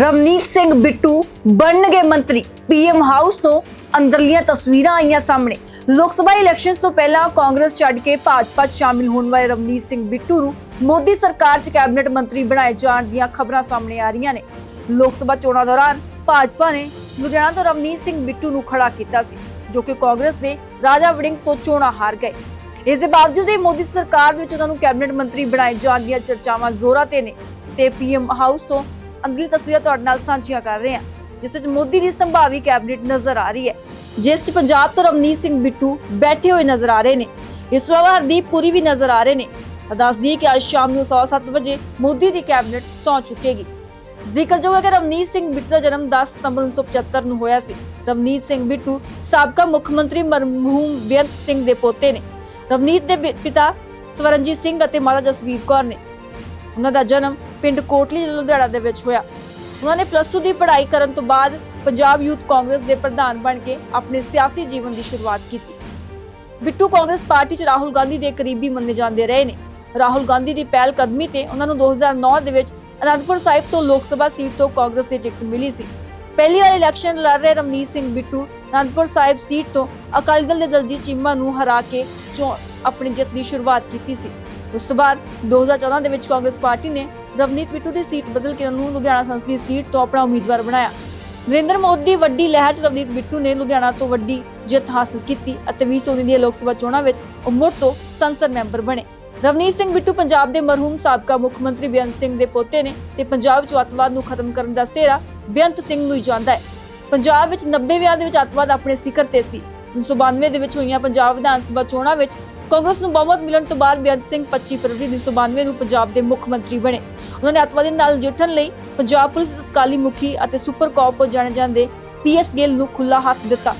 ਰਵਨੀਤ ਸਿੰਘ ਬਿੱਟੂ ਬਣਨਗੇ ਮੰਤਰੀ। PM house ਤੋਂ ਅੰਦਰਲੀਆਂ ਤਸਵੀਰਾਂ ਆਈਆਂ ਸਾਹਮਣੇ। ਲੋਕ ਸਭਾ ਇਲੈਕਸ਼ਨਸ ਤੋਂ ਪਹਿਲਾਂ ਕਾਂਗਰਸ ਛੱਡ ਕੇ ਭਾਜਪਾ 'ਚ ਸ਼ਾਮਿਲ ਹੋਣ ਵਾਲੇ ਰਵਨੀਤ ਸਿੰਘ ਬਿੱਟੂ ਨੂੰ ਮੋਦੀ ਸਰਕਾਰ 'ਚ ਕੈਬਨਿਟ ਮੰਤਰੀ ਬਣਾਏ ਜਾਣ ਦੀਆਂ ਖਬਰਾਂ ਸਾਹਮਣੇ ਆ ਰਹੀਆਂ ਨੇ। ਲੋਕ ਸਭਾ ਚੋਣਾਂ ਦੌਰਾਨ ਭਾਜਪਾ ਨੇ ਲੁਧਿਆਣਾ ਤੋਂ ਰਵਨੀਤ ਸਿੰਘ ਬਿੱਟੂ ਨੂੰ ਖੜਾ ਕੀਤਾ ਸੀ, ਜੋ ਕਿ ਕਾਂਗਰਸ ਦੇ ਰਾਜਾ ਵੜਿੰਗ ਤੋਂ ਚੋਣਾਂ ਹਾਰ ਗਏ। ਇਸ ਦੇ ਬਾਵਜੂਦ ਇਹ ਮੋਦੀ ਸਰਕਾਰ ਦੇ ਵਿੱਚ ਉਹਨਾਂ ਨੂੰ ਕੈਬਨਿਟ ਮੰਤਰੀ ਬਣਾਏ ਜਾਣ ਦੀਆਂ ਚਰਚਾਵਾਂ ਜ਼ੋਰਾਂ ਤੇ ਨੇ ਤੇ ਪੀਐਮ ਹਾਊਸ ਤੋਂ ਅੰਦਰਲੀ ਤਸਵੀਰਾਂ ਤੁਹਾਡੇ ਨਾਲ ਸਾਂਝੀਆਂ ਕਰ ਰਹੇ ਹਾਂ, ਜਿਸ ਵਿੱਚ ਮੋਦੀ ਦੀ ਸੰਭਾਵੀ ਕੈਬਨਿਟ ਨਜ਼ਰ ਆ ਰਹੀ ਹੈ, ਜਿਸ 'ਚ ਪੰਜਾਬ ਤੋਂ ਰਵਨੀਤ ਸਿੰਘ ਬਿੱਟੂ ਬੈਠੇ ਹੋਏ ਨਜ਼ਰ ਆ ਰਹੇ ਨੇ। ਇਸ ਤੋਂ ਇਲਾਵਾ ਹਰਦੀਪ ਪੁਰੀ ਵੀ ਨਜ਼ਰ ਆ ਰਹੇ ਨੇ। ਤਾਂ ਕਿ ਅੱਜ ਸ਼ਾਮ ਨੂੰ 7:30 ਵਜੇ ਮੋਦੀ ਦੀ ਕੈਬਨਿਟ ਸੌਂ ਚੁੱਕੇਗੀ। ਜ਼ਿਕਰਯੋਗ ਹੈ ਕਿ ਰਵਨੀਤ ਸਿੰਘ ਬਿੱਟੂ ਦਾ ਜਨਮ 10 ਸਤੰਬਰ 1975 ਨੂੰ ਹੋਇਆ ਸੀ। ਰਵਨੀਤ ਸਿੰਘ ਬਿੱਟੂ ਸਾਬਕਾ ਮੁੱਖ ਮੰਤਰੀ ਮਰਹੂਮ ਬੇਅੰਤ ਸਿੰਘ ਦੇ ਪੋਤੇ ਨੇ। ਰਵਨੀਤ ਦੇ ਪਿਤਾ ਸਵਰਨਜੀਤ ਸਿੰਘ ਅਤੇ ਮਾਤਾ ਜਸਵੀਰ ਕੌਰ ਨੇ। ਉਹਨਾਂ ਦਾ ਜਨਮ ਪਿੰਡ ਕੋਟਲੀ ਲੁਧਿਆਣਾ ਦੇ ਵਿੱਚ ਹੋਇਆ। ਉਹਨਾਂ ਨੇ ਪਲੱਸ 2 ਦੀ ਪੜ੍ਹਾਈ ਕਰਨ ਤੋਂ ਬਾਅਦ ਪੰਜਾਬ ਯੂਥ ਕਾਂਗਰਸ ਦੇ ਪ੍ਰਧਾਨ ਬਣ ਕੇ ਆਪਣੇ ਸਿਆਸੀ ਜੀਵਨ ਦੀ ਸ਼ੁਰੂਆਤ ਕੀਤੀ। ਬਿੱਟੂ ਕਾਂਗਰਸ ਪਾਰਟੀ 'ਚ ਰਾਹੁਲ ਗਾਂਧੀ ਦੇ ਕਰੀਬੀ ਮੰਨੇ ਜਾਂਦੇ ਰਹੇ ਨੇ। ਰਾਹੁਲ ਗਾਂਧੀ ਦੀ ਪਹਿਲ ਕਦਮੀ ਤੇ ਉਹਨਾਂ ਨੂੰ 2009 ਦੇ ਵਿੱਚ ਅਨੰਦਪੁਰ ਸਾਹਿਬ ਤੋਂ ਲੋਕ ਸਭਾ ਸੀਟ ਤੋਂ ਕਾਂਗਰਸ ਦੀ ਟਿਕਟ ਮਿਲੀ ਸੀ। ਪਹਿਲੀ ਵਾਰ ਇਲੈਕਸ਼ਨ ਲੜ ਰਹੇ ਰਵਨੀਤ ਸਿੰਘ ਬਿੱਟੂ ਅਨੰਦਪੁਰ ਸਾਹਿਬ ਸੀਟ ਤੋਂ ਅਕਾਲੀ ਦਲ ਦੇ ਦਲਜੀਤ ਚੀਮਾ ਨੂੰ ਹਰਾ ਕੇ ਚੋਣ ਆਪਣੀ ਜਿੱਤ ਦੀ ਸ਼ੁਰੂਆਤ ਕੀਤੀ ਸੀ। ਉਸ ਤੋਂ ਬਾਅਦ 2014 ਦੇ ਵਿੱਚ ਕਾਂਗਰਸ ਪਾਰਟੀ ਨੇ ਰਵਨੀਤ ਬਿੱਟੂ ਦੀ ਸੀਟ ਬਦਲ ਕੇ ਉਹਨਾਂ ਨੂੰ ਲੁਧਿਆਣਾ ਸੰਸਦੀ ਸੀਟ ਤੋਂ ਆਪਣਾ ਉਮੀਦਵਾਰ ਬਣਾਇਆ। ਨਰਿੰਦਰ ਮੋਦੀ ਦੀ ਵੱਡੀ ਲਹਿਰ 'ਚ ਰਵਨੀਤ ਬਿੱਟੂ ਨੇ ਲੁਧਿਆਣਾ ਤੋਂ ਵੱਡੀ ਜਿੱਤ ਹਾਸਲ ਕੀਤੀ ਅਤੇ 2019 ਦੀਆਂ ਲੋਕ ਸਭਾ ਚੋਣਾਂ ਵਿੱਚ ਉਹ ਮੁੜ ਤੋਂ ਸੰਸਦ ਮੈਂਬਰ ਬਣੇ। ਰਵਨੀਤ ਸਿੰਘ ਬਿੱਟੂ ਪੰਜਾਬ ਦੇ ਮਰਹੂਮ ਸਾਬਕਾ ਮੁੱਖ ਮੰਤਰੀ ਬੇਅੰਤ ਸਿੰਘ ਦੇ ਪੋਤੇ ਨੇ ਤੇ ਪੰਜਾਬ ਵਿੱਚ ਅੱਤਵਾਦ ਨੂੰ ਖਤਮ ਕਰਨ ਦਾ ਸਿਹਰਾ ਬੇਅੰਤ ਸਿੰਘ ਨੂੰ ਹੀ ਜਾਂਦਾ ਹੈ। ਪੰਜਾਬ ਵਿੱਚ 90 ਵਿਆਹ ਦੇ ਵਿੱਚ ਅੱਤਵਾਦ ਆਪਣੇ ਸਿਖਰ ਤੇ ਸੀ। 1992 ਦੇ ਵਿੱਚ ਹੋਈਆਂ ਪੰਜਾਬ ਵਿਧਾਨ ਸਭਾ ਚੋਣਾਂ ਵਿੱਚ ਕਾਂਗਰਸ ਨੂੰ ਬਹੁਮਤ ਮਿਲਣ ਤੋਂ ਬਾਅਦ ਬੇਅੰਤ ਸਿੰਘ 25 ਫਰਵਰੀ 1992 ਨੂੰ ਪੰਜਾਬ ਦੇ ਮੁੱਖ ਮੰਤਰੀ ਬਣੇ। ਉਹਨਾਂ ਨੇ ਅੱਤਵਾਦੀ ਨਾਲ ਨਜਿੱਠਣ ਲਈ ਪੰਜਾਬ ਪੁਲਿਸ ਦੇ ਤਤਕਾਲੀ ਮੁਖੀ ਅਤੇ ਸੁਪਰ ਕਾਪ ਜਾਣੇ ਜਾਂਦੇ ਪੀਐਸ ਗਿੱਲ ਨੂੰ ਖੁੱਲਾ ਹੱਥ ਦਿੱਤਾ।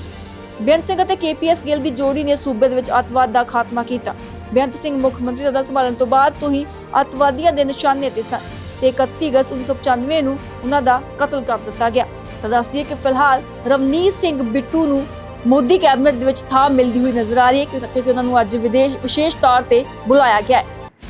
ਬੇਅੰਤ ਸਿੰਘ ਅਤੇ ਕੇਪੀਐਸ ਗਿੱਲ ਦੀ ਜੋੜੀ ਨੇ ਸੂਬੇ ਦੇ ਵਿੱਚ ਅੱਤਵਾਦ ਦਾ ਖਾਤਮਾ ਕੀਤਾ। ਬੇਅੰਤ ਸਿੰਘ ਮੁੱਖ ਮੰਤਰੀ ਦਾ ਸੰਭਾਲਣ ਤੋਂ ਬਾਅਦ ਤੋਂ ਹੀ ਅੱਤਵਾਦੀਆਂ ਦੇ ਨਿਸ਼ਾਨੇ ਤੇ ਸਨ ਤੇ 31 ਅਗਸਤ 1995 ਨੂੰ ਉਹਨਾਂ ਦਾ ਕਤਲ ਕਰ ਦਿੱਤਾ ਗਿਆ। ਤਾਂ ਦੱਸਦੀ ਦਈਏ ਕਿ ਫਿਲਹਾਲ ਰਵਨੀਤ ਸਿੰਘ ਬਿੱਟੂ ਨੂੰ ਮੋਦੀ ਕੈਬਨਿਟ ਦੇ ਵਿੱਚ ਥਾਂ ਮਿਲਦੀ ਹੋਈ ਨਜ਼ਰ ਆ ਰਹੀ ਹੈ ਕਿਉਂਕਿ ਉਹਨਾਂ ਨੂੰ ਅੱਜ ਵਿਦੇਸ਼ ਵਿਸ਼ੇਸ਼ ਤੌਰ ਤੇ ਬੁਲਾਇਆ ਗਿਆ ਹੈ।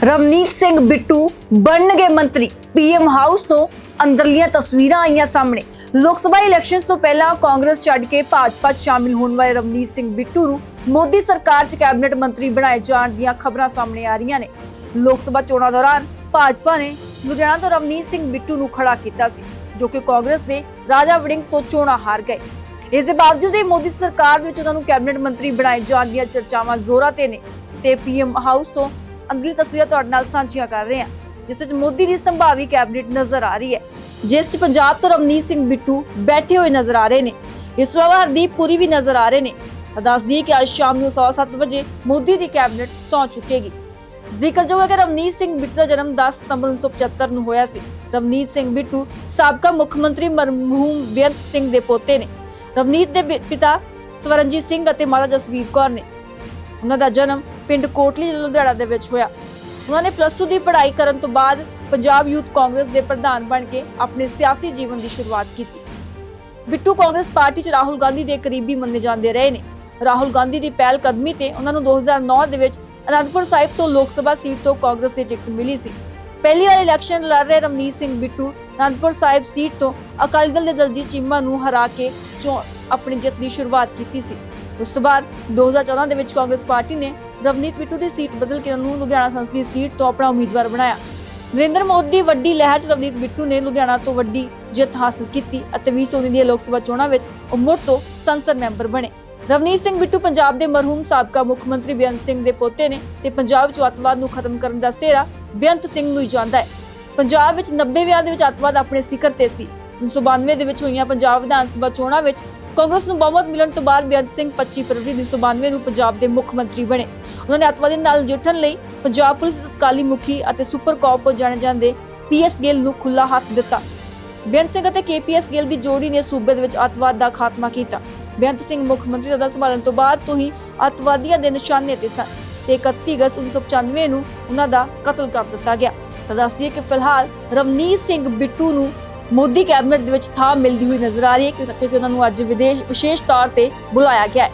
ਰਵਨੀਤ ਸਿੰਘ ਬਿੱਟੂ ਬਣਨਗੇ ਮੰਤਰੀ। ਪੀਐਮ ਹਾਊਸ ਤੋਂ ਅੰਦਰਲੀਆਂ ਤਸਵੀਰਾਂ ਆਈਆਂ ਸਾਹਮਣੇ। ਲੋਕ ਸਭਾ ਇਲੈਕਸ਼ਨਸ ਤੋਂ ਪਹਿਲਾਂ ਕਾਂਗਰਸ ਛੱਡ ਕੇ ਭਾਜਪਾ 'ਚ ਸ਼ਾਮਿਲ ਹੋਣ ਵਾਲੇ ਰਵਨੀਤ ਸਿੰਘ ਬਿੱਟੂ ਨੂੰ ਮੋਦੀ ਸਰਕਾਰ 'ਚ ਕੈਬਨਿਟ ਮੰਤਰੀ ਬਣਾਏ ਜਾਣ ਦੀਆਂ ਖਬਰਾਂ ਸਾਹਮਣੇ ਆ ਰਹੀਆਂ ਨੇ। ਲੋਕ ਸਭਾ ਚੋਣਾਂ ਦੌਰਾਨ ਭਾਜਪਾ ਨੇ ਲੁਧਿਆਣਾ ਤੋਂ ਰਵਨੀਤ ਸਿੰਘ ਬਿੱਟੂ ਨੂੰ ਖੜਾ ਕੀਤਾ ਸੀ, ਜੋ ਕਿ ਕਾਂਗਰਸ ਦੇ ਰਾਜਾ ਵੜਿੰਗ ਤੋਂ ਚੋਣਾਂ ਹਾਰ ਗਏ। ਇਸ ਦੇ ਬਾਵਜੂਦ ਇਹ ਮੋਦੀ ਸਰਕਾਰ ਦੇ ਵਿੱਚ ਉਹਨਾਂ ਨੂੰ ਕੈਬਨਿਟ ਮੰਤਰੀ ਬਣਾਏ ਜਾਣ ਦੀਆਂ ਚਰਚਾਵਾਂ ਜ਼ੋਰਾਂ ਤੇ ਨੇ ਤੇ ਪੀਐਮ ਹਾਊਸ ਤੋਂ ਅੰਦਰਲੀ ਤਸਵੀਰਾਂ ਤੁਹਾਡੇ ਨਾਲ ਸਾਂਝੀਆਂ ਕਰ ਰਹੇ ਹਾਂ, ਜਿਸ ਵਿੱਚ ਮੋਦੀ ਦੀ ਸੰਭਾਵੀ ਕੈਬਨਿਟ ਨਜ਼ਰ ਆ ਰਹੀ ਹੈ, ਜਿਸ 'ਚ ਪੰਜਾਬ ਤੋਂ ਰਵਨੀਤ ਸਿੰਘ ਬਿੱਟੂ ਬੈਠੇ ਹੋਏ ਨਜ਼ਰ ਆ ਰਹੇ ਨੇ, ਇਸ ਤੋਂ ਇਲਾਵਾ ਹਰਦੀਪ ਪੁਰੀ ਵੀ ਨਜ਼ਰ ਆ ਰਹੇ ਨੇ। ਦੱਸਦੀ ਦੱਸ ਕਿ ਅੱਜ ਸ਼ਾਮ ਨੂੰ 7:30 ਵਜੇ ਮੋਦੀ ਦੀ ਕੈਬਨਿਟ ਸੌਂ ਚੁੱਕੇਗੀ। ਜ਼ਿਕਰਯੋਗ ਹੈ ਕਿ ਰਵਨੀਤ ਸਿੰਘ ਬਿੱਟੂ ਦਾ ਜਨਮ 10 ਸਤੰਬਰ 1975 ਨੂੰ ਹੋਇਆ ਸੀ। ਰਵਨੀਤ ਸਿੰਘ ਬਿੱਟੂ ਸਾਬਕਾ ਮੁੱਖ ਮੰਤਰੀ ਮਰਹੂਮ ਬੇਅੰਤ ਸਿੰਘ ਦੇ ਪੋਤੇ ਨੇ। ਰਵਨੀਤ ਦੇ ਪਿਤਾ ਸਵਰਨਜੀਤ ਸਿੰਘ ਅਤੇ ਮਾਤਾ ਜਸਵੀਰ ਕੌਰ ਨੇ ਉਹਨਾਂ ਦਾ ਜਨਮ ਪਿੰਡ ਕੋਟਲੀ, ਲੁਧਿਆਣਾ ਦੇ ਵਿੱਚ ਹੋਇਆ। ਉਹਨਾਂ ਨੇ ਪਲੱਸ 2 ਦੀ ਪੜ੍ਹਾਈ ਕਰਨ ਤੋਂ ਬਾਅਦ ਪੰਜਾਬ ਯੂਥ ਕਾਂਗਰਸ ਦੇ ਪ੍ਰਧਾਨ ਬਣ ਕੇ ਆਪਣੇ ਸਿਆਸੀ ਜੀਵਨ ਦੀ ਸ਼ੁਰੂਆਤ ਕੀਤੀ। ਬਿੱਟੂ ਕਾਂਗਰਸ ਪਾਰਟੀ 'ਚ ਰਾਹੁਲ ਗਾਂਧੀ ਦੇ ਕਰੀਬੀ ਮੰਨੇ ਜਾਂਦੇ ਰਹੇ ਨੇ। ਰਾਹੁਲ ਗਾਂਧੀ ਦੀ ਪਹਿਲ ਕਦਮੀ ਤੇ ਉਹਨਾਂ ਨੂੰ 2009 ਦੇ ਵਿੱਚ ਅਨੰਦਪੁਰ ਸਾਹਿਬ ਤੋਂ ਲੋਕ ਸਭਾ ਸੀਟ ਤੋਂ ਕਾਂਗਰਸ ਦੀ ਟਿਕਟ ਮਿਲੀ ਸੀ। ਪਹਿਲੀ ਵਾਰ ਇਲੈਕਸ਼ਨ ਲੜ ਰਹੇ ਰਵਨੀਤ ਸਿੰਘ ਬਿੱਟੂ ਅਨੰਦਪੁਰ ਸਾਹਿਬ ਸੀਟ ਤੋਂ ਅਕਾਲੀ ਦਲ ਦੇ ਦਲਜੀਤ ਚੀਮਾ ਨੂੰ ਹਰਾ ਕੇ ਆਪਣੀ ਜਿੱਤ ਦੀ ਸ਼ੁਰੂਆਤ ਕੀਤੀ ਸੀ। ਉਸ ਤੋਂ ਬਾਅਦ 2014 ਦੇ ਵਿੱਚ ਕਾਂਗਰਸ ਪਾਰਟੀ ਨੇ ਰਵਨੀਤ ਬਿੱਟੂ ਦੀ ਸੀਟ ਬਦਲ ਕੇ ਉਹਨਾਂ ਲੁਧਿਆਣਾ ਸੰਸਦੀ ਸੀਟ ਤੋਂ ਆਪਣਾ ਉਮੀਦਵਾਰ ਬਣਾਇਆ। ਨਰਿੰਦਰ ਮੋਦੀ ਦੀ ਵੱਡੀ ਲਹਿਰ 'ਚ ਰਵਨੀਤ ਬਿੱਟੂ ਨੇ ਲੁਧਿਆਣਾ ਤੋਂ ਵੱਡੀ ਜਿੱਤ ਹਾਸਲ ਕੀਤੀ ਅਤੇ 2019 ਦੀਆਂ ਲੋਕ ਸਭਾ ਚੋਣਾਂ ਵਿੱਚ ਉਹ ਮੁੜ ਤੋਂ ਸੰਸਦ ਮੈਂਬਰ ਬਣੇ। ਰਵਨੀਤ ਸਿੰਘ ਬਿੱਟੂ ਪੰਜਾਬ ਦੇ ਮਰਹੂਮ ਸਾਬਕਾ ਮੁੱਖ ਮੰਤਰੀ ਬੇਅੰਤ ਸਿੰਘ ਦੇ ਪੋਤੇ ਨੇ ਤੇ ਪੰਜਾਬ ਵਿੱਚ ਅੱਤਵਾਦ ਨੂੰ ਖਤਮ ਕਰਨ ਦਾ ਸਿਹਰਾ ਬੇਅੰਤ ਸਿੰਘ ਨੂੰ ਹੀ ਜਾਂਦਾ ਹੈ। ਪੰਜਾਬ ਵਿੱਚ 90 ਵਿਆਹ ਦੇ ਵਿੱਚ ਅੱਤਵਾਦ ਆਪਣੇ ਸਿਖਰ ਤੇ ਸੀ। 1992 ਦੇ ਵਿੱਚ ਹੋਈਆਂ ਪੰਜਾਬ ਵਿਧਾਨ ਸਭਾ ਚੋਣਾਂ ਵਿੱਚ ਕਾਂਗਰਸ ਨੂੰ ਬਹੁਮਤ ਮਿਲਣ ਤੋਂ ਬਾਅਦ ਬੇਅੰਤ ਸਿੰਘ 25 ਫਰਵਰੀ 1992 ਨੂੰ ਪੰਜਾਬ ਦੇ ਮੁੱਖ ਮੰਤਰੀ ਬਣੇ। ਉਹਨਾਂ ਨੇ ਅੱਤਵਾਦੀ ਨਾਲ ਨਜਿੱਠਣ ਲਈ ਪੰਜਾਬ ਪੁਲਿਸ ਦੇ ਤਤਕਾਲੀ ਮੁਖੀ ਅਤੇ ਸੁਪਰ ਕਾਪ ਜਾਣੇ ਜਾਂਦੇ ਪੀਐਸ ਗਿੱਲ ਨੂੰ ਖੁੱਲਾ ਹੱਥ ਦਿੱਤਾ। ਬੇਅੰਤ ਸਿੰਘ ਅਤੇ ਕੇਪੀਐਸ ਗਿੱਲ ਦੀ ਜੋੜੀ ਨੇ ਸੂਬੇ ਦੇ ਵਿੱਚ ਅੱਤਵਾਦ ਦਾ ਖਾਤਮਾ ਕੀਤਾ। ਬੇਅੰਤ ਸਿੰਘ ਮੁੱਖ ਮੰਤਰੀ ਦਾ ਸੰਭਾਲਣ ਤੋਂ ਬਾਅਦ ਤੋਂ ਹੀ ਅੱਤਵਾਦੀਆਂ ਦੇ ਨਿਸ਼ਾਨੇ ਤੇ ਸਨ ਤੇ 31 ਅਗਸਤ 1995 ਨੂੰ ਉਹਨਾਂ ਦਾ ਕਤਲ ਕਰ ਦਿੱਤਾ ਗਿਆ। ਤਾਂ ਦੱਸ ਦਈਏ ਕਿ ਫਿਲਹਾਲ ਰਵਨੀਤ ਸਿੰਘ ਬਿੱਟੂ ਨੂੰ ਮੋਦੀ ਕੈਬਨਿਟ ਦੇ ਵਿੱਚ ਥਾਂ ਮਿਲਦੀ ਹੋਈ ਨਜ਼ਰ ਆ ਰਹੀ ਹੈ ਕਿਉਂਕਿ ਉਹਨਾਂ ਨੂੰ ਅੱਜ ਵਿਦੇਸ਼ ਵਿਸ਼ੇਸ਼ ਤੌਰ ਤੇ ਬੁਲਾਇਆ ਗਿਆ ਹੈ।